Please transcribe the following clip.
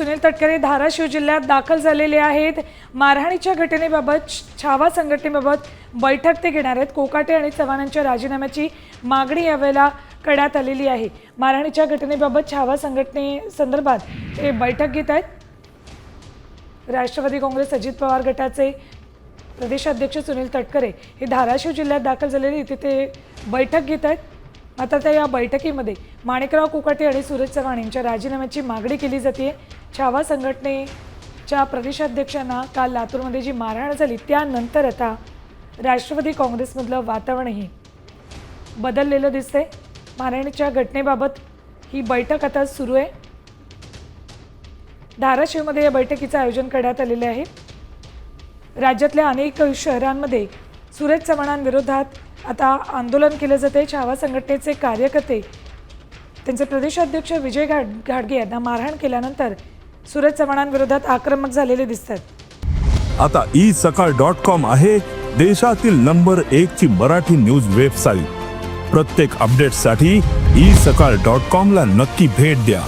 सुनील तटकरे धाराशिव जिल्ह्यात दाखल झालेले आहेत. मारहाणीच्या घटनेबाबत छावा संघटनेबाबत बैठक ते घेणार आहेत. कोकाटे आणि चव्हाणांच्या राजीनाम्याची मागणी यावेळेला करण्यात आलेली आहे. मारहाणीच्या घटनेबाबत छावा संघटने संदर्भात ते बैठक घेत आहेत. राष्ट्रवादी काँग्रेस अजित पवार गटाचे प्रदेशाध्यक्ष सुनील तटकरे हे धाराशिव जिल्ह्यात दाखल झालेले तिथे ते बैठक घेत आहेत. आता त्या या बैठकीमध्ये माणिकराव कुकाटे आणि सुरेश चव्हाण यांच्या राजीनाम्याची मागणी केली जाते छावा संघटनेच्या प्रदेशाध्यक्षांना काल लातूरमध्ये जी मारहाण झाली त्यानंतर आता राष्ट्रवादी काँग्रेसमधलं वातावरणही बदललेलं दिसतंय. मारहाणीच्या घटनेबाबत ही बैठक आता सुरू आहे. धाराशिवमध्ये या बैठकीचं आयोजन करण्यात आलेले आहे. राज्यातल्या अनेक शहरांमध्ये सुरेश चव्हाणांविरोधात आता आंदोलन केलं जाते छावा संघटनेचे कार्यकर्ते. त्यांचे प्रदेशाध्यक्ष विजय घाट घाडगे यांना मारहाण केल्यानंतर सुरेश चव्हाणांविरोधात आक्रमक झालेले दिसतात. आता ई सकाळ डॉट कॉम आहे देशातील नंबर एक ची मराठी न्यूज वेबसाईट. प्रत्येक अपडेटसाठी ई सकाळ डॉट कॉम ला नक्की भेट द्या.